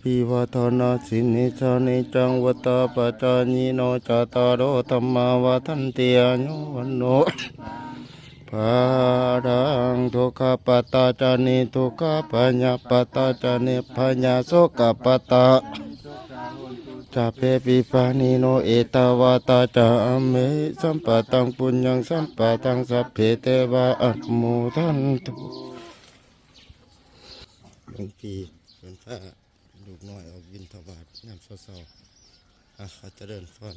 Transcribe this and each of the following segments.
ภิวาทนาสินิสานิจังวัตตาปจายิโนจตารโอธรรมาวาทันติอายุวันโนปารังทุกขปตาจานิทุกขปัญญาปตาจานิปัญญาโสกปตาจาเพปิปานิโนเอตาวาตาจามเมสัมปะตังปุญญังสัมปะตังสัพเพเทวะอัตโมทันตุหลวงพี่เป็นพระ ลูกน้อยออกบินทบาทน้ำเศร้าๆอะเขาจะเดินฟัน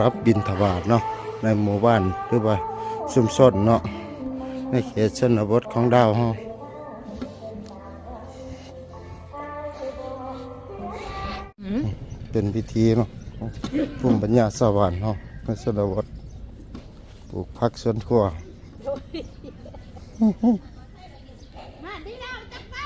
รับบินทบาทเนาะในหมู่บ้านหรือว่าชุมชนเนาะในเขตชนบทของดาวเฮาเป็นพิธีเนาะของภูมิปัญญาสวรรค์เนาะในชนบทปลูกผักสวนครัวมาดีแล้วจับบ้า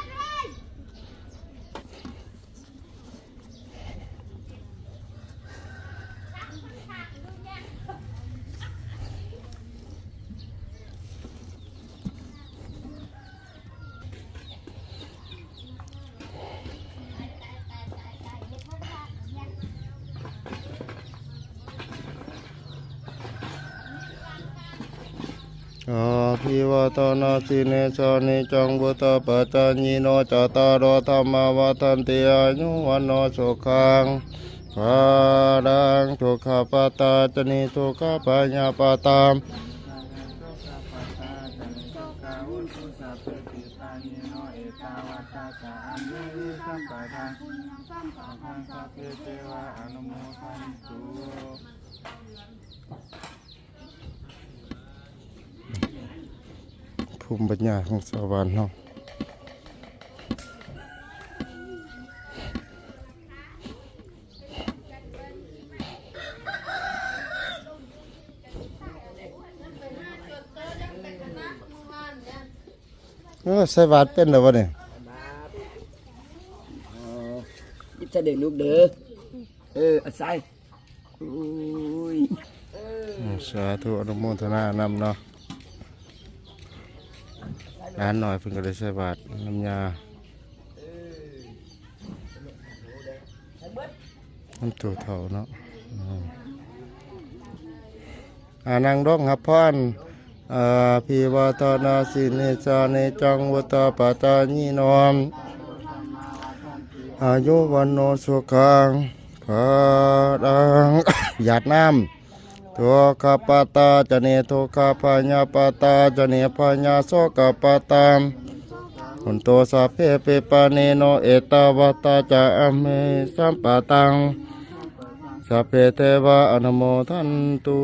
อาภิวาทนาสิเนชานิจังบุตาปัจจายิโนจตารธรรมวาทันติอายุวันโนสุขังภารังทุกขปตาจนิทุกขปัญญาปตามอนุโมทันตุ ภูมิปัญญาของชาวบ้านเนาะเออใส่บาตรเป็นหรือวะเนี่ยยิบใส่เด็กลูกเด้อ เออเอาใส่อุ้ยอืมสาธุอนุโมทนานำเนาะ ร้านหน่อยเพิ่งก็ได้ใส่บาตรน้ำยาน้ำตัวเท่าเนาะอ่านังร้องครับพ่อนอาภิวาทนาสิเนจาเนจังวตตาปตานีนอมอายุวันโนสุขังภาดังหยาดน้ำ ทุกขปตาจะเนทุกขปัญญาปตาจะเนปัญญาโสกปตาหุนโตสาเพเปปาเนโนเอตาวตาจะอเมสัมปตังสาเพเทวะอนุโมทันตุ